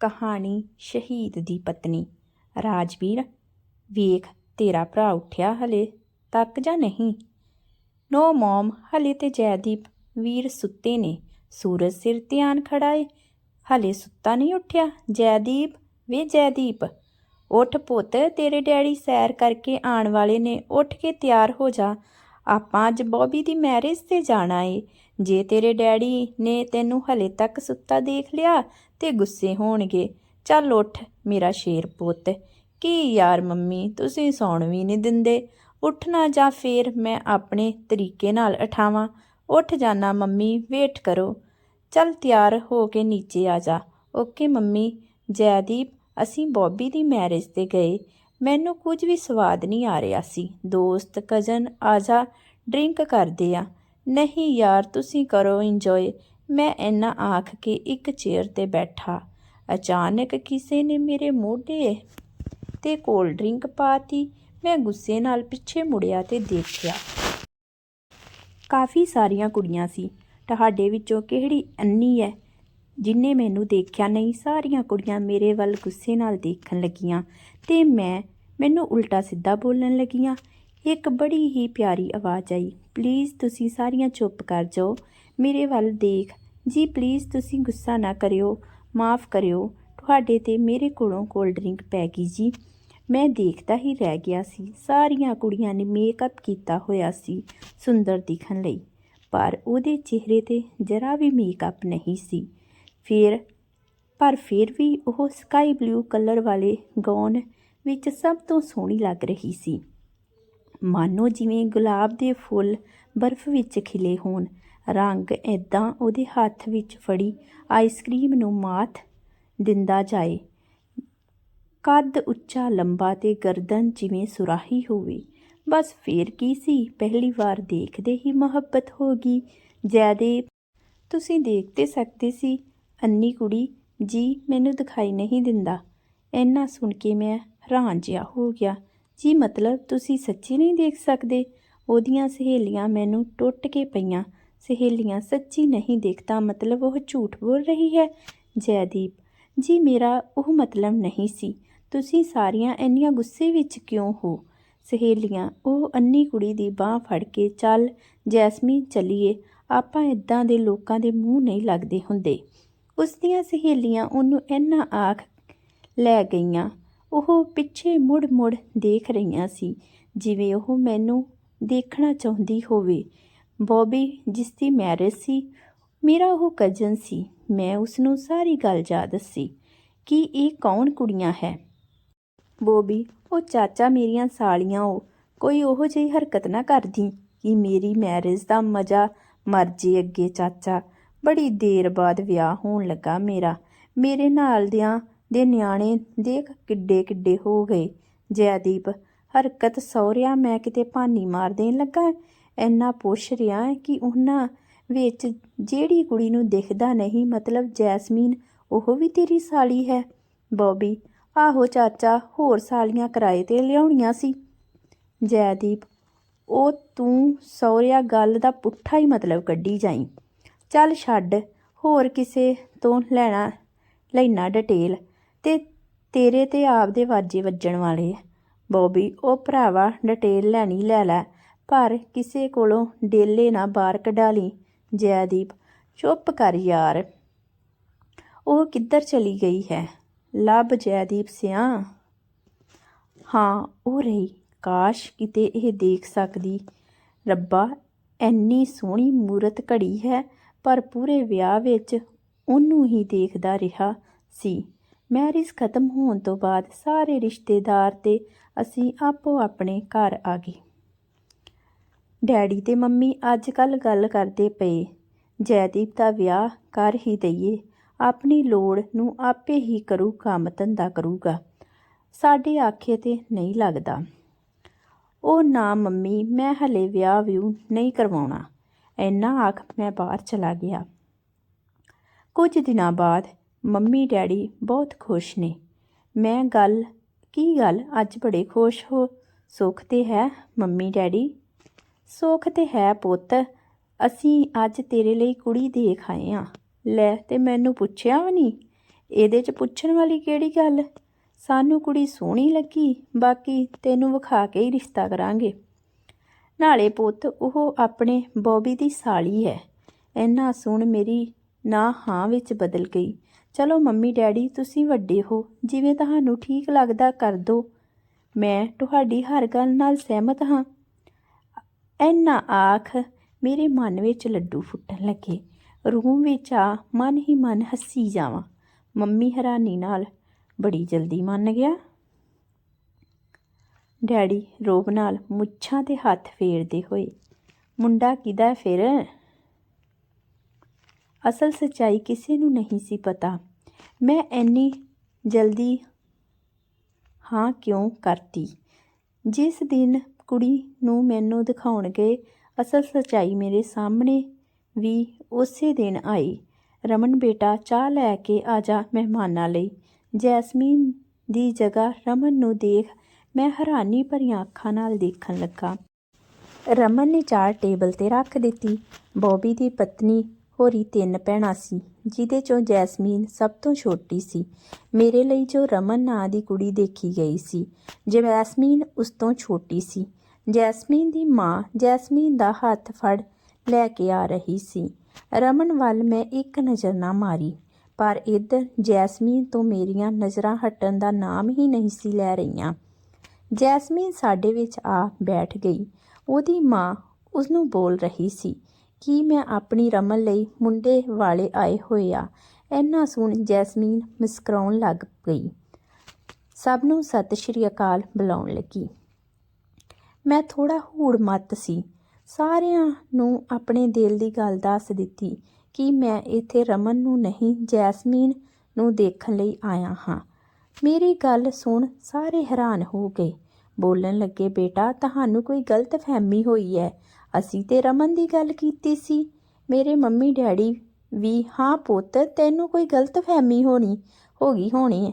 ਕਹਾਣੀ ਸ਼ਹੀਦ ਦੀ ਪਤਨੀ। ਰਾਜਵੀਰ, ਵੇਖ ਤੇਰਾ ਭਰਾ ਉੱਠਿਆ ਹਲੇ, ਤੱਕ ਜਾਂ ਨਹੀਂ? ਨੋ ਮਮ ਹਲੇ ਤੇ ਜੈਦੀਪ ਵੀਰ ਸੁੱਤੇ ਨੇ। ਸੂਰਜ ਸਿਰ ਧਿਆਨ ਆਣ ਖੜਾ ਏ ਹਲੇ ਸੁੱਤਾ ਨਹੀਂ ਉੱਠਿਆ। ਜੈਦੀਪ, ਵੇ ਜੈਦੀਪ, ਉੱਠ ਪੁੱਤ, ਤੇਰੇ ਡੈਡੀ ਸੈਰ ਕਰਕੇ ਆਉਣ ਵਾਲੇ ਨੇ, ਉੱਠ ਕੇ ਤਿਆਰ ਹੋ ਜਾ। ਆਪਾਂ ਅੱਜ ਬੌਬੀ ਦੀ ਮੈਰਿਜ ਤੇ ਜਾਣਾ ਏ। ਜੇ ਤੇਰੇ ਡੈਡੀ ਨੇ ਤੈਨੂੰ ਹਲੇ ਤੱਕ ਸੁੱਤਾ ਦੇਖ ਲਿਆ ਤੇ ਗੁੱਸੇ ਹੋਣਗੇ, ਚੱਲ ਉੱਠ, ਮੇਰਾ ਸ਼ੇਰ ਪੁੱਤ। ਕੀ ਯਾਰ ਮੰਮੀ, ਤੁਸੀਂ ਸੌਣ ਵੀ ਨਹੀਂ ਦਿੰਦੇ। ਉੱਠਣਾ ਜਾਂ ਫੇਰ, ਮੈਂ ਆਪਣੇ ਤਰੀਕੇ ਨਾਲ ਉਠਾਵਾਂ। ਉੱਠ ਜਾਣਾ ਮੰਮੀ, ਵੇਟ ਕਰੋ। ਚੱਲ ਤਿਆਰ ਹੋ ਕੇ ਨੀਚੇ ਆ ਜਾ। ਓਕੇ ਮੰਮੀ, ਜੈਦੀਪ, ਅਸੀਂ ਬੌਬੀ ਦੀ ਮੈਰਿਜ ਤੇ ਗਏ। ਮੈਨੂੰ ਕੁਝ ਵੀ ਸਵਾਦ ਨਹੀਂ ਆ ਰਿਹਾ ਸੀ। ਦੋਸਤ, ਕਜ਼ਨ, ਆ ਜਾ, ਡਰਿੰਕ ਕਰਦੇ ਆ। ਨਹੀਂ ਯਾਰ, ਤੁਸੀਂ ਕਰੋ ਇੰਜੋਏ ਮੈਂ ਇੰਨਾ ਆਖ ਕੇ ਇੱਕ ਚੇਅਰ ਤੇ ਬੈਠਾ। ਅਚਾਨਕ ਕਿਸੇ ਨੇ ਮੇਰੇ ਮੋਢੇ ਤੇ ਕੋਲਡ ਡਰਿੰਕ ਪਾਤੀ। ਮੈਂ ਗੁੱਸੇ ਨਾਲ ਪਿੱਛੇ ਮੁੜਿਆ ਤੇ ਦੇਖਿਆ। ਕਾਫੀ ਸਾਰੀਆਂ ਕੁੜੀਆਂ ਸੀ। ਤੁਹਾਡੇ ਵਿੱਚੋਂ ਕਿਹੜੀ ਅੰਨੀ ਹੈ ਜਿਨੇ ਮੈਨੂੰ ਦੇਖਿਆ ਨਹੀਂ? ਸਾਰੀਆਂ ਕੁੜੀਆਂ ਮੇਰੇ ਵੱਲ ਗੁੱਸੇ ਨਾਲ ਦੇਖਣ ਲੱਗੀਆਂ ਤੇ ਮੈਂ ਮੈਨੂੰ ਉਲਟਾ ਸਿੱਧਾ ਬੋਲਣ ਲੱਗੀਆਂ। ਇੱਕ ਬੜੀ ਹੀ ਪਿਆਰੀ ਆਵਾਜ਼ ਆਈ, ਪਲੀਜ਼ ਤੁਸੀਂ ਸਾਰੀਆਂ ਚੁੱਪ ਕਰ ਜਾਓ। ਮੇਰੇ ਵੱਲ ਦੇਖ। ਜੀ, ਪਲੀਜ਼ ਤੁਸੀਂ ਗੁੱਸਾ ਨਾ ਕਰਿਓ, ਮਾਫ ਕਰਿਓ। ਤੁਹਾਡੇ ਤੇ ਮੇਰੇ ਕੋਲੋਂ ਕੋਲਡ ਡਰਿੰਕ ਪੈ ਗਈ ਜੀ। ਮੈਂ ਦੇਖਦਾ ਹੀ ਰਹਿ ਗਿਆ ਸੀ। ਸਾਰੀਆਂ ਕੁੜੀਆਂ ਨੇ ਮੇਕਅਪ ਕੀਤਾ ਹੋਇਆ ਸੀ ਸੁੰਦਰ ਦਿਖਣ ਲਈ। ਪਰ ਉਹਦੇ ਚਿਹਰੇ ਤੇ ਜਰਾ ਵੀ ਮੇਕਅਪ ਨਹੀਂ ਸੀ। ਫਿਰ, ਪਰ ਫਿਰ ਵੀ ਉਹ ਸਕਾਈ ਬਲੂ ਕਲਰ ਵਾਲੇ ਗੌਨ ਵਿੱਚ ਸਭ ਤੋਂ ਸੋਹਣੀ ਲੱਗ ਰਹੀ ਸੀ। ਮਾਨੋ ਜਿਵੇਂ ਗੁਲਾਬ ਦੇ ਫੁੱਲ ਬਰਫ਼ ਵਿੱਚ ਖਿਲੇ ਹੋਣ, ਰੰਗ ਇੱਦਾਂ ਉਹਦੇ ਹੱਥ ਵਿੱਚ ਫੜੀ ਆਈਸਕ੍ਰੀਮ ਨੂੰ ਮਾਤ ਦਿੰਦਾ ਜਾਏ। ਕੱਦ ਉੱਚਾ, ਲੰਬਾ ਤੇ ਗਰਦਨ ਜਿਵੇਂ ਸੁਰਾਹੀ ਹੋਵੇ। ਬਸ ਫੇਰ ਕੀ ਸੀ? ਪਹਿਲੀ ਵਾਰ ਦੇਖਦੇ ਹੀ ਮੁਹੱਬਤ ਹੋ ਗਈ। ਜੈਦੇ, ਤੁਸੀਂ ਦੇਖ ਤੇ ਸਕਦੇ ਸੀ, ਅੰਨੀ ਕੁੜੀ, ਜੀ ਮੈਨੂੰ ਦਿਖਾਈ ਨਹੀਂ ਦਿੰਦਾ। ਇੰਨਾ ਸੁਣ ਕੇ ਮੈਂ ਹੈਰਾਨ ਜਿਹਾ ਹੋ ਗਿਆ। ਜੀ ਮਤਲਬ ਤੁਸੀਂ ਸੱਚੀ ਨਹੀਂ ਦੇਖ ਸਕਦੇ? ਉਹਦੀਆਂ ਸਹੇਲੀਆਂ ਮੈਨੂੰ ਟੁੱਟ ਕੇ ਪਈਆਂ। ਸਹੇਲੀਆਂ ਸੱਚੀ ਨਹੀਂ ਦੇਖਦਾ ਮਤਲਬ ਉਹ ਝੂਠ ਬੋਲ ਰਹੀ ਹੈ? ਜੈਦੀਪ, ਜੀ ਮੇਰਾ ਉਹ ਮਤਲਬ ਨਹੀਂ ਸੀ। ਤੁਸੀਂ ਸਾਰੀਆਂ ਇੰਨੀਆਂ ਗੁੱਸੇ ਵਿੱਚ ਕਿਉਂ ਹੋ? ਸਹੇਲੀਆਂ, ਉਹ ਅੰਨੀ ਕੁੜੀ ਦੀ ਬਾਹ ਫੜ ਕੇ, ਚੱਲ ਜੈਸਮੀਨ ਚੱਲੀਏ। ਆਪਾਂ ਇਦਾਂ ਦੇ ਲੋਕਾਂ ਦੇ ਮੂੰਹ ਨਹੀਂ ਲੱਗਦੇ ਹੁੰਦੇ। ਉਸ ਦੀਆਂ ਸਹੇਲੀਆਂ ਉਹਨੂੰ ਇੰਨਾ ਆਖ ਲੈ ਗਈਆਂ। ਉਹ ਪਿੱਛੇ ਮੁੜ-ਮੁੜ ਦੇਖ ਰਹੀਆਂ ਸੀ, ਜਿਵੇਂ ਉਹ ਮੈਨੂੰ ਦੇਖਣਾ ਚਾਹੁੰਦੀ ਹੋਵੇ। ਬੌਬੀ, ਜਿਸ ਦੀ ਮੈਰਿਜ ਸੀ, ਮੇਰਾ ਉਹ ਕਜ਼ਨ ਸੀ, ਮੈਂ ਉਸਨੂੰ ਸਾਰੀ ਗੱਲ ਜਾ ਦੱਸੀ ਕਿ ਇਹ ਕੌਣ ਕੁੜੀਆਂ ਹੈ। ਬੋਬੀ, ਉਹ ਚਾਚਾ ਮੇਰੀਆਂ ਸਾਲੀਆਂ ਉਹ ਕੋਈ ਉਹੋ ਜਿਹੀ ਹਰਕਤ ਨਾ ਕਰਦੀ ਕਿ ਮੇਰੀ ਮੈਰਿਜ ਦਾ ਮਜ਼ਾ ਮਰ ਜੇ ਅੱਗੇ ਚਾਚਾ। ਬੜੀ ਦੇਰ ਬਾਅਦ ਵਿਆਹ ਹੋਣ ਲੱਗਾ ਮੇਰਾ। ਮੇਰੇ ਨਾਲ ਦਿਆਂ ਦੇ ਨਿਆਣੇ ਦੇਖ ਕਿੱਡੇ ਕਿੱਡੇ ਹੋ ਗਏ। ਜੈਦੀਪ, ਹਰਕਤ ਸੌਰਿਆ ਮੈਂ ਕਿਤੇ ਭਾਨੀ ਮਾਰ ਦੇਣ ਲੱਗਾ। ਇੰਨਾ ਪੁੱਛ ਰਿਹਾ ਕਿ ਉਹਨਾਂ ਵਿੱਚ ਜਿਹੜੀ ਕੁੜੀ ਨੂੰ ਦਿਖਦਾ ਨਹੀਂ, ਮਤਲਬ ਜੈਸਮੀਨ, ਉਹ ਵੀ ਤੇਰੀ ਸਾਲੀ ਹੈ। ਬੌਬੀ, ਆਹੋ ਚਾਚਾ, ਹੋਰ ਸਾਲੀਆਂ ਕਿਰਾਏ ਤੇ ਲਿਆਉਣੀਆਂ ਸੀ। ਜੈਦੀਪ, ਉਹ ਤੂੰ ਸੌਰਿਆ ਗੱਲ ਦਾ ਪੁੱਠਾ ਹੀ ਮਤਲਬ ਕੱਢੀ ਜਾਈ। ਚੱਲ ਛੱਡ, ਹੋਰ ਕਿਸੇ ਤੋਂ ਲੈਣਾ ਲੈਣਾ ਡਿਟੇਲ। ਤੇ ਤੇਰੇ ਤੇ ਆਪਦੇ ਵਾਜੇ ਵੱਜਣ ਵਾਲੇ ਆ। ਬੋਬੀ, ਉਹ ਭਰਾਵਾ ਡਿਟੇਲ ਲੈਣੀ ਲੈ ਲੈ, ਪਰ ਕਿਸੇ ਕੋਲੋਂ ਡੇਲੇ ਨਾ ਬਾਹਰ ਕਢਾ ਲਈ, ਜੈਦੀਪ। ਚੁੱਪ ਕਰ ਯਾਰ। ਉਹ ਕਿੱਧਰ ਚਲੀ ਗਈ ਹੈ? ਲੱਭ ਜੈਦੀਪ ਸਿਆ ਹਾਂ, ਉਹ ਰਹੀ। ਕਾਸ਼ ਕਿਤੇ ਇਹ ਦੇਖ ਸਕਦੀ। ਰੱਬਾ ਐਨੀ ਸੋਹਣੀ ਮੂਰਤ ਘੜੀ ਹੈ, ਪਰ ਪੂਰੇ ਵਿਆਹ ਵਿੱਚ ਉਹਨੂੰ ਹੀ ਦੇਖਦਾ ਰਿਹਾ ਸੀ। ਮੈਰਿਜ ਖਤਮ ਹੋਣ ਤੋਂ ਬਾਅਦ ਸਾਰੇ ਰਿਸ਼ਤੇਦਾਰ ਤੇ ਅਸੀਂ ਆਪੋ ਆਪਣੇ ਘਰ ਆ ਗਏ। ਡੈਡੀ ਤੇ ਮੰਮੀ ਅੱਜ ਕੱਲ ਗੱਲ ਕਰਦੇ ਪਏ। ਜੈਦੀਪ ਦਾ ਵਿਆਹ ਕਰ ਹੀ ਦਈਏ। ਆਪਣੀ ਲੋੜ ਨੂੰ ਆਪੇ ਹੀ ਕਰੂ, ਕੰਮ ਧੰਦਾ ਕਰੂਗਾ। ਸਾਡੇ ਆਖੇ ਤੇ ਨਹੀਂ ਲੱਗਦਾ। ਉਹ ਨਾ ਮੰਮੀ, ਮੈਂ ਹਲੇ ਵਿਆਹ ਵਿਊ ਨਹੀਂ ਕਰਵਾਉਣਾ। ਇੰਨਾ ਆਖ ਮੈਂ ਬਾਹਰ ਚਲਾ ਗਿਆ। ਕੁਝ ਦਿਨਾਂ ਬਾਅਦ ਮੰਮੀ, ਡੈਡੀ ਬਹੁਤ ਖੁਸ਼ ਨੇ। ਮੈਂ ਗੱਲ, ਕੀ ਗੱਲ? ਅੱਜ ਬੜੇ ਖੁਸ਼ ਹੋ, ਸੁੱਖ ਤੇ ਹੈ ਮੰਮੀ, ਡੈਡੀ? ਸੁੱਖ ਤੇ ਹੈ ਪੁੱਤ, ਅਸੀਂ ਅੱਜ ਤੇਰੇ ਲਈ ਕੁੜੀ ਦੇਖ ਆਏ ਆ। ਲੈ, ਤੇ ਮੈਨੂੰ ਪੁੱਛਿਆ ਵੀ ਨਹੀਂ, ਇਹਦੇ 'ਚ ਪੁੱਛਣ ਵਾਲੀ ਕਿਹੜੀ ਗੱਲ? ਸਾਨੂੰ ਕੁੜੀ ਸੋਹਣੀ ਲੱਗੀ, ਬਾਕੀ ਤੈਨੂੰ ਵਿਖਾ ਕੇ ਹੀ ਰਿਸ਼ਤਾ ਕਰਾਂਗੇ। ਨਾਲੇ ਪੁੱਤ, ਉਹ ਆਪਣੇ ਬੌਬੀ ਦੀ ਸਾਲੀ ਹੈ। ਇੰਨਾ ਸੁਣ ਮੇਰੀ ਨਾ ਹਾਂ ਵਿੱਚ ਬਦਲ ਗਈ। ਚਲੋ ਮੰਮੀ ਡੈਡੀ, ਤੁਸੀਂ ਵੱਡੇ ਹੋ, ਜਿਵੇਂ ਤੁਹਾਨੂੰ ਠੀਕ ਲੱਗਦਾ ਕਰ ਦੋ। ਮੈਂ ਤੁਹਾਡੀ ਹਰ ਗੱਲ ਨਾਲ ਸਹਿਮਤ ਹਾਂ। ਇੰਨਾ ਆਖ ਮੇਰੇ ਮਨ ਵਿੱਚ ਲੱਡੂ ਫੁੱਟਣ ਲੱਗੇ। ਰੂਮ ਵਿੱਚ ਆ, ਮਨ ਹੀ ਮਨ ਹੱਸੀ ਜਾਵਾਂ। ਮੰਮੀ ਹੈਰਾਨੀ ਨਾਲ ਬੜੀ ਜਲਦੀ ਮੰਨ ਗਿਆ। ਡੈਡੀ ਰੋਬ ਨਾਲ ਮੁੱਛਾਂ ਤੇ ਹੱਥ ਫੇਰਦੇ ਹੋਏ, ਮੁੰਡਾ ਕਿਦਾ ਫਿਰ? ਅਸਲ ਸੱਚਾਈ ਕਿਸੇ ਨੂੰ ਨਹੀਂ ਸੀ ਪਤਾ। ਮੈਂ ਇੰਨੀ ਜਲਦੀ ਹਾਂ ਕਿਉਂ ਕਰਤੀ? ਜਿਸ ਦਿਨ ਕੁੜੀ ਨੂੰ ਮੈਨੂੰ ਦਿਖਾਉਣ ਗਏ ਅਸਲ ਸੱਚਾਈ ਮੇਰੇ ਸਾਹਮਣੇ ਵੀ ਉਸੇ ਦਿਨ ਆਈ। ਰਮਨ ਬੇਟਾ, ਚਾਹ ਲੈ ਕੇ ਆ ਜਾ ਮਹਿਮਾਨਾਂ ਲਈ। ਜੈਸਮੀਨ ਦੀ ਜਗ੍ਹਾ ਰਮਨ ਨੂੰ ਦੇਖ ਮੈਂ ਹੈਰਾਨੀ ਭਰੀਆਂ ਅੱਖਾਂ ਨਾਲ ਦੇਖਣ ਲੱਗਾ। ਰਮਨ ਨੇ ਚਾਹ ਟੇਬਲ ਤੇ ਰੱਖ ਦਿੱਤੀ। ਬੋਬੀ ਦੀ ਪਤਨੀ ਹੋਰੀ ਤਿੰਨ ਭੈਣਾਂ ਸੀ, ਜਿਹਦੇ ਚੋਂ ਜੈਸਮੀਨ ਸਭ ਤੋਂ ਛੋਟੀ ਸੀ। ਮੇਰੇ ਲਈ ਜੋ ਰਮਨ ਨਾਂ ਦੀ ਕੁੜੀ ਦੇਖੀ ਗਈ ਸੀ, ਜੈਸਮੀਨ ਉਸ ਤੋਂ ਛੋਟੀ ਸੀ। ਜੈਸਮੀਨ ਦੀ ਮਾਂ ਜੈਸਮੀਨ ਦਾ ਹੱਥ ਫੜ ਲੈ ਕੇ ਆ ਰਹੀ ਸੀ। ਰਮਨ ਵੱਲ ਮੈਂ ਇੱਕ ਨਜ਼ਰ ਨਾ ਮਾਰੀ, ਪਰ ਇੱਧਰ ਜੈਸਮੀਨ ਤੋਂ ਮੇਰੀਆਂ ਨਜ਼ਰਾਂ ਹਟਣ ਦਾ ਨਾਮ ਹੀ ਨਹੀਂ ਸੀ ਲੈ ਰਹੀਆਂ। ਜੈਸਮੀਨ ਸਾਡੇ ਵਿੱਚ ਆ ਬੈਠ ਗਈ। ਉਹਦੀ ਮਾਂ ਉਸ ਨੂੰ ਬੋਲ ਰਹੀ ਸੀ ਕੀ ਮੈਂ ਆਪਣੀ ਰਮਨ ਲਈ ਮੁੰਡੇ ਵਾਲੇ ਆਏ ਹੋਏ ਆ? ਇੰਨਾ ਸੁਣ ਜੈਸਮੀਨ ਮੁਸਕਰਾਉਣ ਲੱਗ ਗਈ। ਸਭ ਨੂੰ ਸਤਿ ਸ਼੍ਰੀ ਅਕਾਲ ਬੁਲਾਉਣ ਲੱਗੀ। ਮੈਂ ਥੋੜਾ ਹੂੜ ਮੱਤ ਸੀ। ਸਾਰਿਆਂ ਨੂੰ ਆਪਣੇ ਦਿਲ ਦੀ ਗੱਲ ਦੱਸ ਦਿੱਤੀ ਕਿ ਮੈਂ ਇੱਥੇ ਰਮਨ ਨੂੰ ਨਹੀਂ, ਜੈਸਮੀਨ ਨੂੰ ਦੇਖਣ ਲਈ ਆਇਆ ਹਾਂ। ਮੇਰੀ ਗੱਲ ਸੁਣ ਸਾਰੇ ਹੈਰਾਨ ਹੋ ਗਏ। ਬੋਲਣ ਲੱਗੇ, ਬੇਟਾ, ਤੁਹਾਨੂੰ ਕੋਈ ਗਲਤ ਫਹਿਮੀ ਹੋਈ ਹੈ? ਅਸੀਂ ਤੇ ਰਮਨ ਦੀ ਗੱਲ ਕੀਤੀ ਸੀ। ਮੇਰੇ ਮੰਮੀ ਡੈਡੀ ਵੀ, ਹਾਂ ਪੁੱਤ, ਤੈਨੂੰ ਕੋਈ ਗਲਤ ਫਹਿਮੀ ਹੋਣੀ ਹੋ ਗਈ ਹੋਣੀ ਹੈ।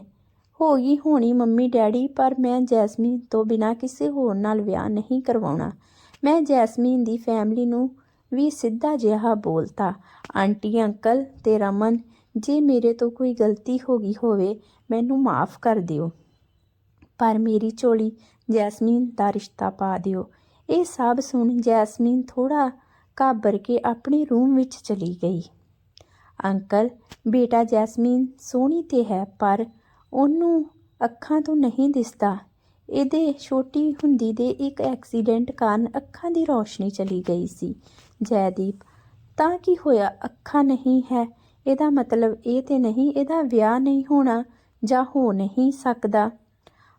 ਹੋ ਗਈ ਹੋਣੀ ਮੰਮੀ ਡੈਡੀ, ਪਰ ਮੈਂ ਜੈਸਮੀਨ ਤੋਂ ਬਿਨਾਂ ਕਿਸੇ ਹੋਰ ਨਾਲ ਵਿਆਹ ਨਹੀਂ ਕਰਵਾਉਣਾ। ਮੈਂ ਜੈਸਮੀਨ ਦੀ ਫੈਮਿਲੀ ਨੂੰ ਵੀ ਸਿੱਧਾ ਜਿਹਾ ਬੋਲਤਾ, ਆਂਟੀ, ਅੰਕਲ ਤੇ ਰਮਨ, ਜੇ ਮੇਰੇ ਤੋਂ ਕੋਈ ਗਲਤੀ ਹੋ ਗਈ ਹੋਵੇ, ਮੈਨੂੰ ਮਾਫ ਕਰ ਦਿਓ। ਪਰ ਮੇਰੀ ਝੋਲੀ ਜੈਸਮੀਨ ਦਾ ਰਿਸ਼ਤਾ ਪਾ ਦਿਓ। ਇਹ ਸਭ ਸੁਣ ਜੈਸਮੀਨ ਥੋੜਾ ਘਾਬਰ ਕੇ ਆਪਣੇ ਰੂਮ ਵਿੱਚ ਚਲੀ ਗਈ। ਅੰਕਲ, ਬੇਟਾ ਜੈਸਮੀਨ ਸੋਹਣੀ ਤੇ ਹੈ, ਪਰ ਉਹਨੂੰ ਅੱਖਾਂ ਤੋਂ ਨਹੀਂ ਦਿਸਦਾ। ਇਹਦੇ ਛੋਟੀ ਹੁੰਦੀ ਦੇ ਇੱਕ ਐਕਸੀਡੈਂਟ ਕਾਰਨ ਅੱਖਾਂ ਦੀ ਰੌਸ਼ਨੀ ਚਲੀ ਗਈ ਸੀ। ਜੈਦੀਪ, ਤਾਂ ਕੀ ਹੋਇਆ? ਅੱਖਾਂ ਨਹੀਂ ਹੈ, ਇਹਦਾ ਮਤਲਬ ਇਹ ਤੇ ਨਹੀਂ, ਇਹਦਾ ਵਿਆਹ ਨਹੀਂ ਹੋਣਾ ਜਾਂ ਹੋ ਨਹੀਂ ਸਕਦਾ।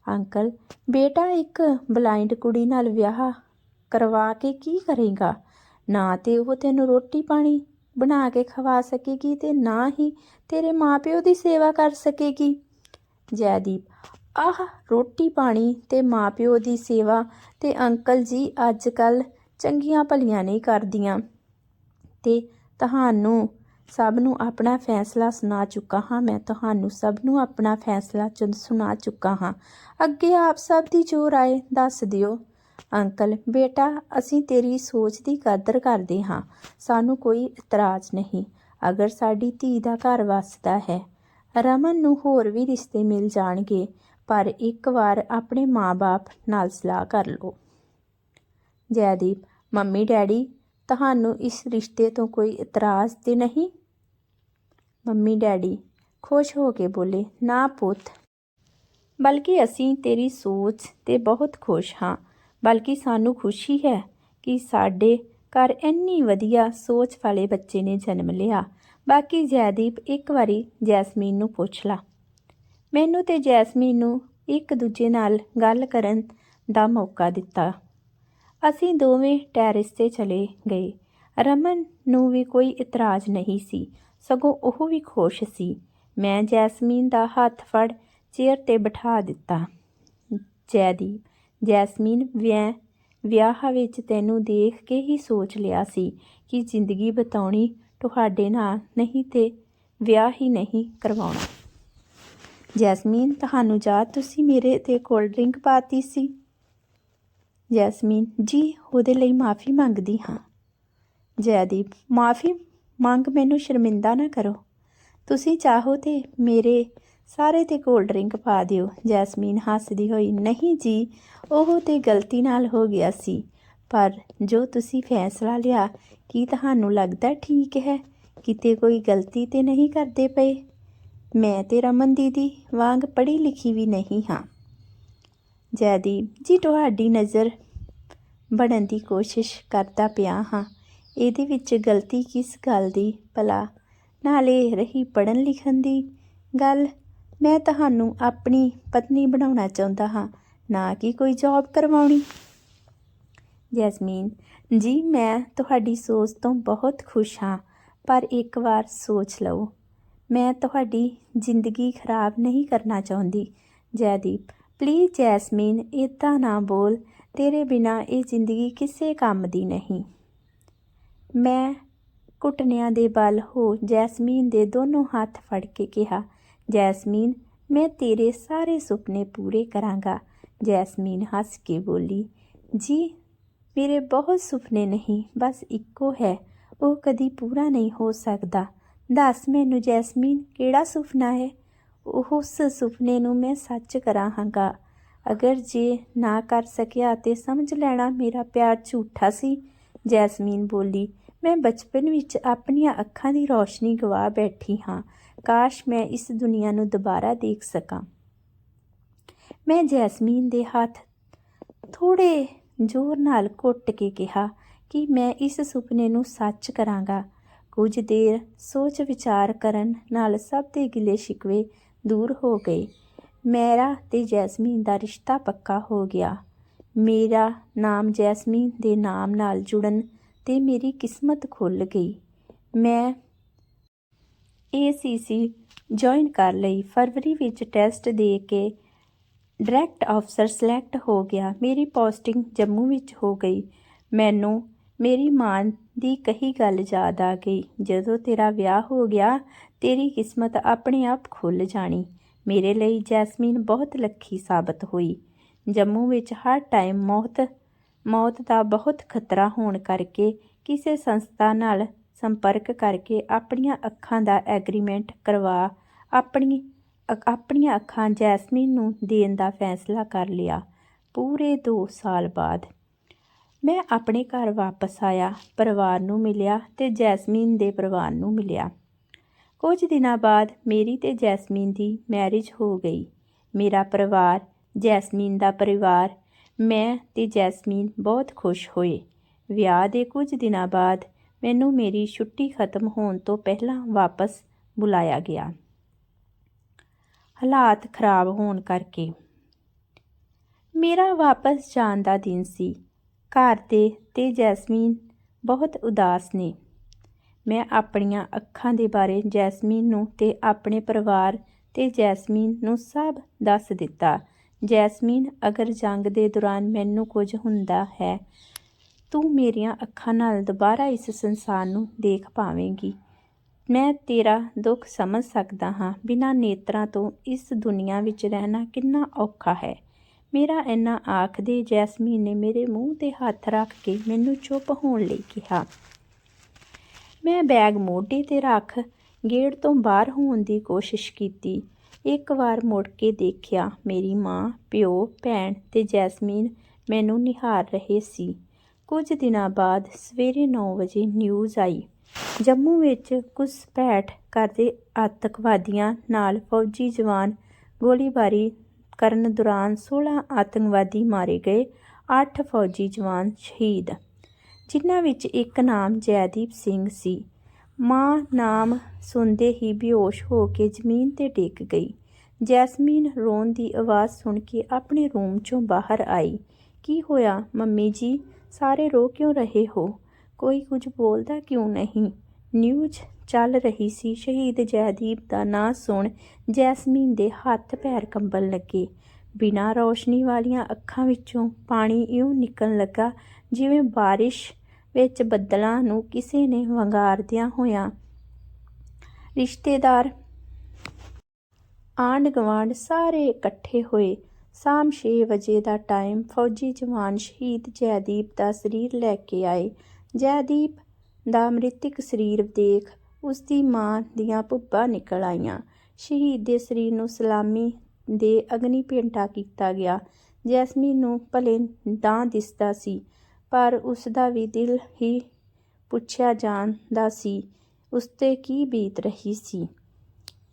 ਅੰਕਲ, ਬੇਟਾ ਇੱਕ ਬਲਾਈਂਡ ਕੁੜੀ ਨਾਲ ਵਿਆਹ ਕਰਵਾ ਕੇ ਕੀ ਕਰੇਗਾ? ਨਾ ਤੇ ਉਹ ਤੈਨੂੰ ਰੋਟੀ ਪਾਣੀ ਬਣਾ ਕੇ ਖਵਾ ਸਕੇਗੀ ਤੇ ਨਾ ਹੀ ਤੇਰੇ ਮਾਪਿਓ ਦੀ ਸੇਵਾ ਕਰ ਸਕੇਗੀ। ਜੈਦੀਪ, ਆਹ ਰੋਟੀ ਪਾਣੀ ਤੇ ਮਾਪਿਓ ਦੀ ਸੇਵਾ ਤੇ ਅੰਕਲ ਜੀ ਅੱਜ ਕੱਲ ਚੰਗੀਆਂ ਭਲੀਆਂ ਨਹੀਂ ਕਰਦੀਆਂ। ਤੇ ਤੁਹਾਨੂੰ ਸਭ ਨੂੰ ਆਪਣਾ ਫੈਸਲਾ ਸੁਣਾ ਚੁੱਕਾ ਹਾਂ। ਮੈਂ ਤੁਹਾਨੂੰ ਸਭ ਨੂੰ ਆਪਣਾ ਫੈਸਲਾ ਚੁਣ ਸੁਣਾ ਚੁੱਕਾ ਹਾਂ। ਅੱਗੇ ਆਪ ਸਭ ਦੀ ਜੋ ਰਾਏ ਦੱਸ ਦਿਓ। ਅੰਕਲ, ਬੇਟਾ, ਅਸੀਂ ਤੇਰੀ ਸੋਚ ਦੀ ਕਦਰ ਕਰਦੇ ਹਾਂ। ਸਾਨੂੰ ਕੋਈ ਇਤਰਾਜ਼ ਨਹੀਂ। ਅਗਰ ਸਾਡੀ ਧੀ ਦਾ ਘਰ ਵਸਦਾ ਹੈ, ਰਮਨ ਨੂੰ ਹੋਰ ਵੀ ਰਿਸ਼ਤੇ ਮਿਲ ਜਾਣਗੇ, ਪਰ ਇੱਕ ਵਾਰ ਆਪਣੇ ਮਾਪੇ ਨਾਲ ਸਲਾਹ ਕਰ ਲਓ। ਜੈਦੀਪ, ਮੰਮੀ, ਡੈਡੀ, ਤੁਹਾਨੂੰ ਇਸ ਰਿਸ਼ਤੇ ਤੋਂ ਕੋਈ ਇਤਰਾਜ਼ ਤੇ ਨਹੀਂ? ਮੰਮੀ, ਡੈਡੀ, ਖੁਸ਼ ਹੋ ਕੇ ਬੋਲੇ, ਨਾ ਪੁੱਤ। ਬਲਕਿ ਅਸੀਂ ਤੇਰੀ ਸੋਚ ਤੇ ਬਹੁਤ ਖੁਸ਼ ਹਾਂ। ਬਲਕਿ ਸਾਨੂੰ ਖੁਸ਼ੀ ਹੈ ਕਿ ਸਾਡੇ ਘਰ ਇੰਨੀ ਵਧੀਆ ਸੋਚ ਵਾਲੇ ਬੱਚੇ ਨੇ ਜਨਮ ਲਿਆ। ਬਾਕੀ ਜੈਦੀਪ ਇੱਕ ਵਾਰੀ ਜੈਸਮੀਨ ਨੂੰ ਪੁੱਛ ਲਾ। ਮੈਨੂੰ ਤੇ ਜੈਸਮੀਨ ਨੂੰ ਇੱਕ ਦੂਜੇ ਨਾਲ ਗੱਲ ਕਰਨ ਦਾ ਮੌਕਾ ਦਿੱਤਾ। ਅਸੀਂ ਦੋਵੇਂ ਟੈਰਿਸ ਤੇ ਚਲੇ ਗਏ। ਰਮਨ ਨੂੰ ਵੀ ਕੋਈ ਇਤਰਾਜ਼ ਨਹੀਂ ਸੀ। ਸਗੋਂ ਉਹ ਵੀ ਖੁਸ਼ ਸੀ। ਮੈਂ ਜੈਸਮੀਨ ਦਾ ਹੱਥ ਫੜ ਚੇਅਰ ਤੇ ਬਿਠਾ ਦਿੱਤਾ। ਜੈਦੀਪ ਜੈਸਮੀਨ ਵਿਆਹ ਵਿਆਹ ਵਿੱਚ ਤੈਨੂੰ ਦੇਖ ਕੇ ਹੀ ਸੋਚ ਲਿਆ ਸੀ ਕਿ ਜ਼ਿੰਦਗੀ ਬਤਾਉਣੀ ਤੁਹਾਡੇ ਨਾਲ ਨਹੀਂ ਤੇ ਵਿਆਹ ਹੀ ਨਹੀਂ ਕਰਵਾਉਣਾ। ਜੈਸਮੀਨ, ਤੁਹਾਨੂੰ ਯਾਦ ਤੁਸੀਂ ਮੇਰੇ ਤੇ ਕੋਲਡ ਡਰਿੰਕ ਪਾਤੀ ਸੀ? ਜੈਸਮੀਨ, ਜੀ, ਉਹਦੇ ਲਈ ਮਾਫੀ ਮੰਗਦੀ ਹਾਂ। ਜੈਦੀਪ, ਮਾਫੀ ਮੰਗ ਮੈਨੂੰ ਸ਼ਰਮਿੰਦਾ ਨਾ ਕਰੋ। ਤੁਸੀਂ ਚਾਹੋ ਤੇ ਮੇਰੇ ਸਾਰੇ ਤੇ ਕੋਲਡ ਡਰਿੰਕ ਪਾ ਦਿਓ। ਜੈਸਮੀਨ ਹੱਸਦੀ ਹੋਈ, ਨਹੀਂ ਜੀ, ਉਹ ਤੇ ਗਲਤੀ ਨਾਲ ਹੋ ਗਿਆ ਸੀ, ਪਰ ਜੋ ਤੁਸੀਂ ਫੈਸਲਾ ਲਿਆ, ਕੀ ਤੁਹਾਨੂੰ ਲੱਗਦਾ ਠੀਕ ਹੈ? ਕਿਤੇ ਕੋਈ ਗਲਤੀ ਤੇ ਨਹੀਂ ਕਰਦੇ ਪਏ? ਮੈਂ ਤੇ ਰਮਨ ਦੀਦੀ ਵਾਂਗ ਪੜ੍ਹੀ ਲਿਖੀ ਵੀ ਨਹੀਂ ਹਾਂ। ਜੈਦੀਪ, ਜੀ, ਤੁਹਾਡੀ ਨਜ਼ਰ ਬਣਨ ਦੀ ਕੋਸ਼ਿਸ਼ ਕਰਦਾ ਪਿਆ ਹਾਂ। ਇਹਦੇ ਵਿੱਚ ਗਲਤੀ ਕਿਸ ਗੱਲ ਦੀ? ਭਲਾ, ਨਾਲੇ ਰਹੀ ਪੜਨ ਲਿਖਣ ਦੀ ਗੱਲ ਮੈਂ ਤੁਹਾਨੂੰ ਆਪਣੀ ਪਤਨੀ ਬਣਾਉਣਾ ਚਾਹੁੰਦਾ ਹਾਂ, ਨਾ ਕਿ ਕੋਈ ਜੌਬ ਕਰਵਾਉਣੀ। ਜੈਸਮੀਨ, ਜੀ, ਮੈਂ ਤੁਹਾਡੀ ਸੋਚ ਤੋਂ ਬਹੁਤ ਖੁਸ਼ ਹਾਂ, ਪਰ ਇੱਕ ਵਾਰ ਸੋਚ ਲਓ। ਮੈਂ ਤੁਹਾਡੀ ਜ਼ਿੰਦਗੀ ਖਰਾਬ ਨਹੀਂ ਕਰਨਾ ਚਾਹੁੰਦੀ। ਜੈਦੀਪ ਪਲੀਜ਼ ਜੈਸਮੀਨ ਇੱਦਾਂ ਨਾ ਬੋਲ। ਤੇਰੇ ਬਿਨਾ ਇਹ ਜ਼ਿੰਦਗੀ ਕਿਸੇ ਕੰਮ ਦੀ ਨਹੀਂ। ਮੈਂ ਘੁਟਨਿਆਂ ਦੇ ਬਲ ਹੋ ਜੈਸਮੀਨ ਦੇ ਦੋਨੋਂ ਹੱਥ ਫੜ ਕੇ ਕਿਹਾ ਜੈਸਮੀਨ, ਮੈਂ ਤੇਰੇ ਸਾਰੇ ਸੁਪਨੇ ਪੂਰੇ ਕਰਾਂਗਾ। ਜੈਸਮੀਨ ਹੱਸ ਕੇ ਬੋਲੀ, ਜੀ, ਮੇਰੇ ਬਹੁਤ ਸੁਪਨੇ ਨਹੀਂ, ਬਸ ਇੱਕੋ ਹੈ। ਉਹ ਕਦੀ ਪੂਰਾ ਨਹੀਂ ਹੋ ਸਕਦਾ। ਦੱਸ ਮੈਨੂੰ ਜੈਸਮੀਨ, ਕਿਹੜਾ ਸੁਪਨਾ ਹੈ? ਉਹ ਉਸ ਸੁਪਨੇ ਨੂੰ ਮੈਂ ਸੱਚ ਕਰਾਂਗਾ। ਅਗਰ ਜੇ ਨਾ ਕਰ ਸਕਿਆ ਤੇ ਸਮਝ ਲੈਣਾ ਮੇਰਾ ਪਿਆਰ ਝੂਠਾ ਸੀ। ਜੈਸਮੀਨ ਬੋਲੀ ਮੈਂ ਬਚਪਨ ਵਿੱਚ ਆਪਣੀਆਂ ਅੱਖਾਂ ਦੀ ਰੌਸ਼ਨੀ ਗਵਾ ਬੈਠੀ ਹਾਂ। ਕਾਸ਼ ਮੈਂ ਇਸ ਦੁਨੀਆ ਨੂੰ ਦੁਬਾਰਾ ਦੇਖ ਸਕਾਂ। ਮੈਂ ਜੈਸਮੀਨ ਦੇ ਹੱਥ ਥੋੜੇ ਜ਼ੋਰ ਨਾਲ ਘੁੱਟ ਕੇ ਕਿਹਾ ਕਿ ਮੈਂ ਇਸ ਸੁਪਨੇ ਨੂੰ ਸੱਚ ਕਰਾਂਗਾ। ਕੁਝ ਦੇਰ ਸੋਚ ਵਿਚਾਰ ਕਰਨ ਨਾਲ ਸਭ ਦੇ ਗਿਲੇ ਸ਼ਿਕਵੇ ਦੂਰ ਹੋ ਗਏ। ਮੇਰਾ ਤੇ ਜੈਸਮੀਨ ਦਾ ਰਿਸ਼ਤਾ ਪੱਕਾ ਹੋ ਗਿਆ। ਮੇਰਾ ਨਾਮ ਜੈਸਮੀਨ ਦੇ ਨਾਮ ਨਾਲ ਜੁੜਨ ਤੇ ਮੇਰੀ ਕਿਸਮਤ ਖੁੱਲ ਗਈ। ਮੈਂ ਏਸੀਸੀ ਜੁਆਇਨ ਕਰ ਲਈ। ਫਰਵਰੀ ਵਿੱਚ ਟੈਸਟ ਦੇ ਕੇ ਡਾਇਰੈਕਟ ਅਫਸਰ ਸਿਲੈਕਟ ਹੋ ਗਿਆ। ਮੇਰੀ ਪੋਸਟਿੰਗ ਜੰਮੂ ਵਿੱਚ ਹੋ ਗਈ। ਮੈਨੂੰ ਮੇਰੀ ਮਾਂ ਦੀ ਕਹੀ ਗੱਲ ਯਾਦ ਆ ਗਈ। ਜਦੋਂ ਤੇਰਾ ਵਿਆਹ ਹੋ ਗਿਆ, ਤੇਰੀ ਕਿਸਮਤ ਆਪਣੇ ਆਪ ਖੁੱਲ ਜਾਣੀ। ਮੇਰੇ ਲਈ ਜੈਸਮੀਨ ਬਹੁਤ ਲੱਖੀ ਸਾਬਤ ਹੋਈ। ਜੰਮੂ ਵਿੱਚ ਹਰ ਟਾਈਮ ਮੌਤ ਮੌਤ ਦਾ ਬਹੁਤ ਖਤਰਾ ਹੋਣ ਕਰਕੇ ਕਿਸੇ ਸੰਸਥਾ ਨਾਲ ਸੰਪਰਕ ਕਰਕੇ ਆਪਣੀਆਂ ਅੱਖਾਂ ਦਾ ਐਗਰੀਮੈਂਟ ਕਰਵਾ, ਆਪਣੀ ਅ- ਆਪਣੀਆਂ ਅੱਖਾਂ ਜੈਸਮੀਨ ਨੂੰ ਦੇਣ ਦਾ ਫੈਸਲਾ ਕਰ ਲਿਆ। ਪੂਰੇ 2 ਸਾਲ ਬਾਅਦ ਮੈਂ ਆਪਣੇ ਘਰ ਵਾਪਸ ਆਇਆ, ਪਰਿਵਾਰ ਨੂੰ ਮਿਲਿਆ ਤੇ ਜੈਸਮੀਨ ਦੇ ਪਰਿਵਾਰ ਨੂੰ ਮਿਲਿਆ। ਕੁਝ ਦਿਨਾਂ ਬਾਅਦ ਮੇਰੀ ਤੇ ਜੈਸਮੀਨ ਦੀ ਮੈਰਿਜ ਹੋ ਗਈ। ਮੇਰਾ ਪਰਿਵਾਰ, ਜੈਸਮੀਨ ਦਾ ਪਰਿਵਾਰ ਮੈਂ ਤੇ ਜੈਸਮੀਨ ਬਹੁਤ ਖੁਸ਼ ਹੋਏ। ਵਿਆਹ ਦੇ ਕੁਝ ਦਿਨਾਂ ਬਾਅਦ ਮੈਨੂੰ ਮੇਰੀ ਛੁੱਟੀ ਖਤਮ ਹੋਣ ਤੋਂ ਪਹਿਲਾਂ ਵਾਪਸ ਬੁਲਾਇਆ ਗਿਆ। ਹਾਲਾਤ ਖਰਾਬ ਹੋਣ ਕਰਕੇ। ਮੇਰਾ ਵਾਪਸ ਜਾਣ ਦਾ ਦਿਨ ਸੀ। ਘਰ ਦੇ ਤੇ ਜੈਸਮੀਨ ਬਹੁਤ ਉਦਾਸ ਨੇ। ਮੈਂ ਆਪਣੀਆਂ ਅੱਖਾਂ ਦੇ ਬਾਰੇ ਜੈਸਮੀਨ ਨੂੰ ਤੇ ਆਪਣੇ ਪਰਿਵਾਰ ਤੇ ਜੈਸਮੀਨ ਨੂੰ ਸਭ ਦੱਸ ਦਿੱਤਾ। ਜੈਸਮੀਨ, ਅਗਰ ਜੰਗ ਦੇ ਦੌਰਾਨ ਮੈਨੂੰ ਕੁਝ ਹੁੰਦਾ ਹੈ, ਤੂੰ ਮੇਰੀਆਂ ਅੱਖਾਂ ਨਾਲ ਦੁਬਾਰਾ ਇਸ ਸੰਸਾਰ ਨੂੰ ਦੇਖ ਪਾਵੇਂਗੀ। ਮੈਂ ਤੇਰਾ ਦੁੱਖ ਸਮਝ ਸਕਦਾ ਹਾਂ। ਬਿਨਾਂ ਨੇਤਰਾਂ ਤੋਂ ਇਸ ਦੁਨੀਆ ਵਿੱਚ ਰਹਿਣਾ ਕਿੰਨਾ ਔਖਾ ਹੈ। ਮੇਰਾ ਇੰਨਾ ਆਖਦੇ ਜੈਸਮੀਨ ਨੇ ਮੇਰੇ ਮੂੰਹ ਤੇ ਹੱਥ ਰੱਖ ਕੇ ਮੈਨੂੰ ਚੁੱਪ ਹੋਣ ਲਈ ਕਿਹਾ। ਮੈਂ ਬੈਗ ਮੋਢੇ ਤੇ ਰੱਖ ਗੇਟ ਤੋਂ ਬਾਹਰ ਹੋਣ ਦੀ ਕੋਸ਼ਿਸ਼ ਕੀਤੀ। ਇੱਕ ਵਾਰ ਮੁੜ ਕੇ ਦੇਖਿਆ ਮੇਰੀ ਮਾਂ, ਪਿਓ, ਭੈਣ ਤੇ ਜੈਸਮੀਨ ਮੈਨੂੰ ਨਿਹਾਰ ਰਹੇ ਸੀ। ਕੁਝ ਦਿਨਾਂ ਬਾਅਦ ਸਵੇਰੇ 9 ਵਜੇ ਨਿਊਜ਼ ਆਈ। ਜੰਮੂ ਵਿੱਚ ਘੁਸਪੈਠ ਕਰਦੇ ਆਤੰਕਵਾਦੀਆਂ ਨਾਲ ਫੌਜੀ ਜਵਾਨ ਗੋਲੀਬਾਰੀ ਕਰਨ ਦੌਰਾਨ 16 ਆਤੰਕਵਾਦੀ ਮਾਰੇ ਗਏ 8 ਫੌਜੀ ਜਵਾਨ ਸ਼ਹੀਦ, ਜਿਨ੍ਹਾਂ ਵਿੱਚ ਇੱਕ ਨਾਮ ਜੈਦੀਪ ਸਿੰਘ ਸੀ। ਮਾਂ ਨਾਮ ਸੁਣਦੇ ਹੀ ਬੇਹੋਸ਼ ਹੋ ਕੇ ਜ਼ਮੀਨ ਤੇ ਡਿੱਗ ਗਈ। ਜੈਸਮੀਨ ਰੋਣ ਦੀ ਆਵਾਜ਼ ਸੁਣ ਕੇ ਆਪਣੇ ਰੂਮ ਚੋਂ ਬਾਹਰ ਆਈ। ਕੀ ਹੋਇਆ, ਮੰਮੀ ਜੀ? ਸਾਰੇ ਰੋ ਕਿਉਂ ਰਹੇ ਹੋ? ਕੋਈ ਕੁਝ ਬੋਲਦਾ ਕਿਉਂ ਨਹੀਂ? ਨਿਊਜ਼ ਚੱਲ ਰਹੀ ਸੀ। ਸ਼ਹੀਦ ਜੈਦੀਪ ਦਾ ਨਾਂ ਸੁਣ ਜੈਸਮੀਨ ਦੇ ਹੱਥ ਪੈਰ ਕੰਬਣ ਲੱਗੇ। ਬਿਨਾਂ ਰੌਸ਼ਨੀ ਵਾਲੀਆਂ ਅੱਖਾਂ ਵਿੱਚੋਂ ਪਾਣੀ ਇਉਂ ਨਿਕਲਣ ਲੱਗਾ ਜਿਵੇਂ ਬਾਰਿਸ਼ ਵਿੱਚ ਬੱਦਲਾਂ ਨੂੰ ਕਿਸੇ ਨੇ ਵੰਗਾਰਦਿਆਂ ਹੋਇਆਂ ਰਿਸ਼ਤੇਦਾਰ ਆਂਢ ਗੁਆਂਢ ਸਾਰੇ ਇਕੱਠੇ ਹੋਏ। ਸ਼ਾਮ 6 ਵਜੇ ਦਾ ਟਾਈਮ ਫੌਜੀ ਜਵਾਨ ਸ਼ਹੀਦ ਜੈਦੀਪ ਦਾ ਸਰੀਰ ਲੈ ਕੇ ਆਏ। ਜੈਦੀਪ ਦਾ ਮ੍ਰਿਤਕ ਸਰੀਰ ਦੇਖ ਉਸ ਦੀ ਮਾਂ ਦੀਆਂ ਭੁੱਬਾਂ ਨਿਕਲ ਆਈਆਂ। ਸ਼ਹੀਦ ਦੇ ਸਰੀਰ ਨੂੰ ਸਲਾਮੀ ਦੇ ਅਗਨੀ ਭੇਂਟਾ ਕੀਤਾ ਗਿਆ। ਜੈਸਮੀਨ ਨੂੰ ਭਲੇ ਤਾਂ ਦਿਸਦਾ ਸੀ। ਪਰ ਉਸਦਾ ਵੀ ਦਿਲ ਹੀ ਪੁੱਛਿਆ ਜਾਂਦਾ ਸੀ ਉਸ ਤੇ ਕੀ ਬੀਤ ਰਹੀ ਸੀ।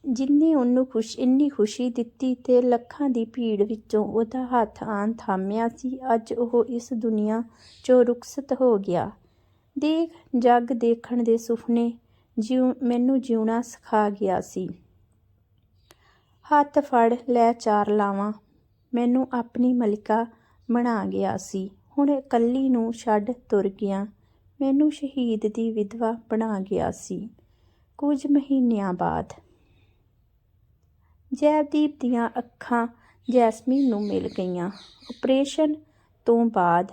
ਜਿੰਨੇ ਉਹਨੂੰ ਖੁਸ਼, ਇੰਨੀ ਖੁਸ਼ੀ ਦਿੱਤੀ ਤੇ ਲੱਖਾਂ ਦੀ ਭੀੜ ਵਿੱਚੋਂ ਉਹਦਾ ਹੱਥ ਆਨ ਥਾਮਿਆ ਸੀ, ਅੱਜ ਉਹ ਇਸ ਦੁਨੀਆ 'ਚੋਂ ਰੁਖਸਤ ਹੋ ਗਿਆ। ਦੇਖ, ਜੱਗ ਦੇਖਣ ਦੇ ਸੁਪਨੇ ਜਿਉ, ਮੈਨੂੰ ਜਿਉਣਾ ਸਿਖਾ ਗਿਆ ਸੀ। ਹੱਥ ਫੜ, ਲੈ ਚਾਰ ਲਾਵਾਂ, ਮੈਨੂੰ ਆਪਣੀ ਮਲਿਕਾ ਬਣਾ ਗਿਆ ਸੀ। ਹੁਣ ਇਕੱਲੀ ਨੂੰ ਛੱਡ ਤੁਰ ਗਿਆ। ਮੈਨੂੰ ਸ਼ਹੀਦ ਦੀ ਵਿਧਵਾ ਬਣਾ ਗਿਆ ਸੀ, ਕੁਝ ਮਹੀਨਿਆਂ ਬਾਅਦ। ਜੈਦੀਪ ਦੀਆਂ ਅੱਖਾਂ ਜੈਸਮੀਨ ਨੂੰ ਮਿਲ ਗਈਆਂ। ਆਪਰੇਸ਼ਨ ਤੋਂ ਬਾਅਦ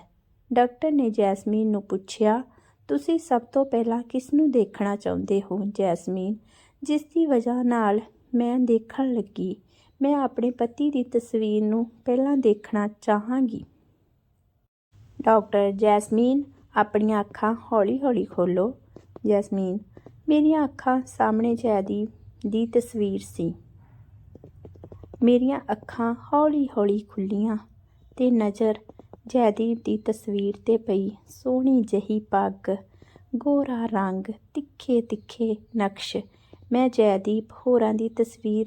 ਡਾਕਟਰ ਨੇ ਜੈਸਮੀਨ ਨੂੰ ਪੁੱਛਿਆ, ਤੁਸੀਂ ਸਭ ਤੋਂ ਪਹਿਲਾਂ ਕਿਸ ਨੂੰ ਦੇਖਣਾ ਚਾਹੁੰਦੇ ਹੋ, ਜੈਸਮੀਨ? ਜਿਸ ਦੀ ਵਜ੍ਹਾ ਨਾਲ ਮੈਂ ਦੇਖਣ ਲੱਗੀ। ਮੈਂ ਆਪਣੇ ਪਤੀ ਦੀ ਤਸਵੀਰ ਨੂੰ ਪਹਿਲਾਂ ਦੇਖਣਾ ਚਾਹਾਂਗੀ। ਡਾਕਟਰ ਜੈਸਮੀਨ, ਆਪਣੀਆਂ ਅੱਖਾਂ ਹੌਲੀ-ਹੌਲੀ ਖੋਲੋ ਜੈਸਮੀਨ, ਮੇਰੀਆਂ ਅੱਖਾਂ ਸਾਹਮਣੇ ਜੈਦੀਪ ਦੀ ਤਸਵੀਰ ਸੀ। ਮੇਰੀਆਂ ਅੱਖਾਂ ਹੌਲੀ-ਹੌਲੀ ਖੁੱਲੀਆਂ ਤੇ ਨਜ਼ਰ ਜੈਦੀਪ ਦੀ ਤਸਵੀਰ ਤੇ ਪਈ ਸੋਹਣੀ ਜਹੀ ਪੱਗ, ਗੋਰਾ ਰੰਗ ਤਿੱਖੇ ਤਿੱਖੇ ਨਕਸ਼। ਮੈਂ ਜੈਦੀਪ ਹੋਰਾਂ ਦੀ ਤਸਵੀਰ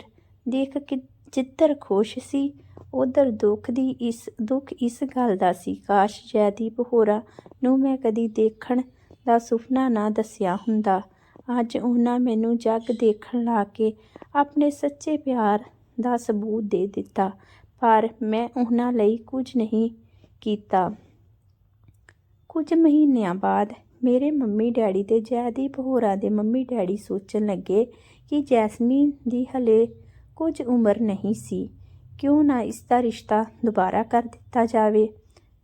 ਦੇਖ ਕੇ ਜਿੱਧਰ ਖੁਸ਼ ਸੀ ਉਧਰ ਦੁੱਖ ਦੀ ਇਸ, ਦੁੱਖ ਇਸ ਗੱਲ ਦਾ ਸੀ। ਕਾਸ਼ ਜੈਦੀਪ ਹੋਰਾਂ ਨੂੰ ਮੈਂ ਕਦੀ ਦੇਖਣ ਦਾ ਸੁਪਨਾ ਨਾ ਦੱਸਿਆ ਹੁੰਦਾ। ਅੱਜ ਉਹਨਾਂ ਮੈਨੂੰ ਜੱਗ ਦੇਖਣ ਲਾ ਕੇ ਆਪਣੇ ਸੱਚੇ ਪਿਆਰ ਦਾ ਸਬੂਤ ਦੇ ਦਿੱਤਾ, ਪਰ ਮੈਂ ਉਹਨਾਂ ਲਈ ਕੁਝ ਨਹੀਂ ਕੀਤਾ। ਕੁਝ ਮਹੀਨਿਆਂ ਬਾਅਦ ਮੇਰੇ ਮੰਮੀ ਡੈਡੀ ਤੇ ਜੈਦੀਪ ਹੋਰਾਂ ਦੇ ਮੰਮੀ ਡੈਡੀ ਸੋਚਣ ਲੱਗੇ ਕਿ ਜੈਸਮੀਨ ਦੀ ਹਲੇ ਕੁਝ ਉਮਰ ਨਹੀਂ ਸੀ। ਕਿਉਂ ਨਾ ਇਸ ਦਾ ਰਿਸ਼ਤਾ ਦੁਬਾਰਾ ਕਰ ਦਿੱਤਾ ਜਾਵੇ?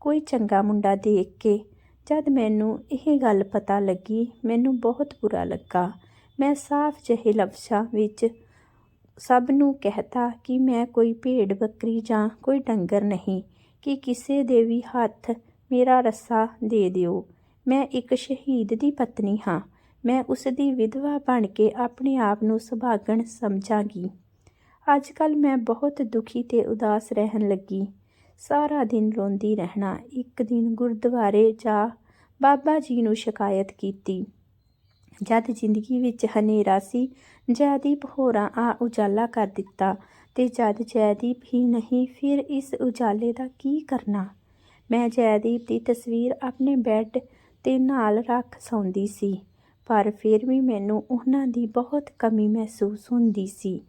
ਕੋਈ ਚੰਗਾ ਮੁੰਡਾ ਦੇਖ ਕੇ ਜਦ ਮੈਨੂੰ ਇਹ ਗੱਲ ਪਤਾ ਲੱਗੀ, ਮੈਨੂੰ ਬਹੁਤ ਬੁਰਾ ਲੱਗਾ। ਮੈਂ ਸਾਫ਼ ਜਿਹੇ ਲਫ਼ਜ਼ਾਂ ਵਿੱਚ ਸਭ ਨੂੰ ਕਹਿਤਾ ਕਿ ਮੈਂ ਕੋਈ ਭੇਡ ਬੱਕਰੀ ਜਾਂ ਕੋਈ ਡੰਗਰ ਨਹੀਂ, ਕਿ ਕਿਸੇ ਦੇ ਵੀ ਹੱਥ ਮੇਰਾ ਰੱਸਾ ਦੇ ਦਿਓ। ਮੈਂ ਇੱਕ ਸ਼ਹੀਦ ਦੀ ਪਤਨੀ ਹਾਂ। ਮੈਂ ਉਸ ਦੀ ਵਿਧਵਾ ਬਣ ਕੇ ਆਪਣੇ ਆਪ ਨੂੰ ਸੁਭਾਗਣ ਸਮਝਾਂਗੀ। ਅੱਜ ਕੱਲ ਮੈਂ ਬਹੁਤ ਦੁਖੀ ਤੇ ਉਦਾਸ ਰਹਿਣ ਲੱਗੀ। ਸਾਰਾ ਦਿਨ ਰੋਂਦੀ ਰਹਿਣਾ। ਇੱਕ ਦਿਨ ਗੁਰਦੁਆਰੇ ਜਾ ਬਾਬਾ ਜੀ ਨੂੰ ਸ਼ਿਕਾਇਤ ਕੀਤੀ। ਜਦ ਜ਼ਿੰਦਗੀ ਵਿੱਚ ਹਨੇਰਾ ਸੀ, ਜੈਦੀਪ ਹੋਰਾਂ ਆ ਉਜਾਲਾ ਕਰ ਦਿੱਤਾ ਤੇ ਜਦ ਜੈਦੀਪ ਹੀ ਨਹੀਂ, ਫਿਰ ਇਸ ਉਜਾਲੇ ਦਾ ਕੀ ਕਰਨਾ? ਮੈਂ ਜੈਦੀਪ ਦੀ ਤਸਵੀਰ ਆਪਣੇ ਬੈੱਡ ਤੇ ਨਾਲ ਰੱਖ ਸੌਂਦੀ ਸੀ, ਪਰ ਫਿਰ ਵੀ ਮੈਨੂੰ ਉਹਨਾਂ ਦੀ ਬਹੁਤ ਕਮੀ ਮਹਿਸੂਸ ਹੁੰਦੀ ਸੀ।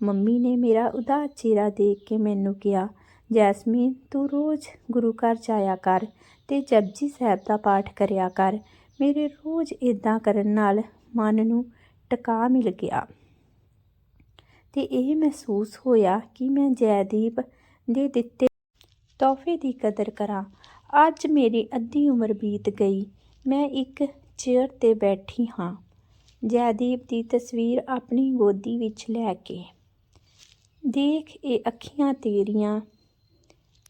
ਮੰਮੀ ਨੇ ਮੇਰਾ ਉਦਾਸ ਚਿਹਰਾ ਦੇਖ ਕੇ ਮੈਨੂੰ ਕਿਹਾ, ਜੈਸਮੀਨ, ਤੂੰ ਰੋਜ਼ ਗੁਰੂ ਘਰ ਜਾਇਆ ਕਰ ਤੇ ਜਪਜੀ ਸਾਹਿਬ ਦਾ ਪਾਠ ਕਰਿਆ ਕਰ। ਮੇਰੇ ਰੋਜ਼ ਇਦਾਂ ਕਰਨ ਨਾਲ ਮਨ ਨੂੰ ਟਿਕਾ ਮਿਲ ਗਿਆ। ਤੇ ਇਹ ਮਹਿਸੂਸ ਹੋਇਆ ਕਿ ਮੈਂ ਜੈਦੀਪ ਦੇ ਦਿੱਤੇ ਤੋਹਫੇ ਦੀ ਕਦਰ ਕਰਾਂ। ਅੱਜ ਮੇਰੀ ਅੱਧੀ ਉਮਰ ਬੀਤ ਗਈ। ਮੈਂ ਇੱਕ ਚੇਅਰ ਤੇ ਬੈਠੀ ਹਾਂ। ਜੈਦੀਪ ਦੀ ਤਸਵੀਰ ਆਪਣੀ ਗੋਦੀ ਵਿੱਚ ਲੈ ਕੇ ਦੇਖ ਇਹ ਅੱਖੀਆਂ ਤੇਰੀਆਂ,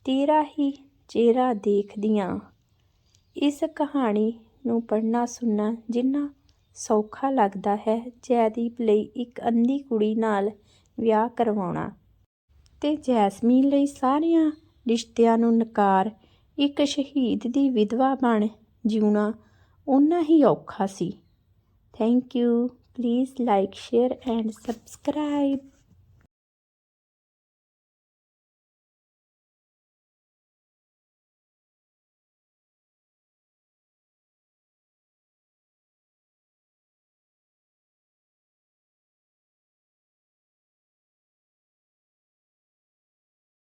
ਤੇਰਾ ਹੀ ਚਿਹਰਾ ਦੇਖਦੀਆਂ। ਇਸ ਕਹਾਣੀ ਨੂੰ ਪੜ੍ਹਨਾ ਸੁਣਨਾ ਜਿੰਨਾ ਸੌਖਾ ਲੱਗਦਾ ਹੈ, ਜੈਦੀਪ ਲਈ ਇੱਕ ਅੰਧੀ ਕੁੜੀ ਨਾਲ ਵਿਆਹ ਕਰਵਾਉਣਾ। ਤੇ ਜੈਸਮੀਨ ਲਈ ਸਾਰਿਆਂ ਰਿਸ਼ਤਿਆਂ ਨੂੰ ਨਕਾਰ, ਇੱਕ ਸ਼ਹੀਦ ਦੀ ਵਿਧਵਾ ਬਣ ਜਿਉਣਾ ਉਨਾ ਹੀ ਔਖਾ ਸੀ। Thank you please like share and subscribe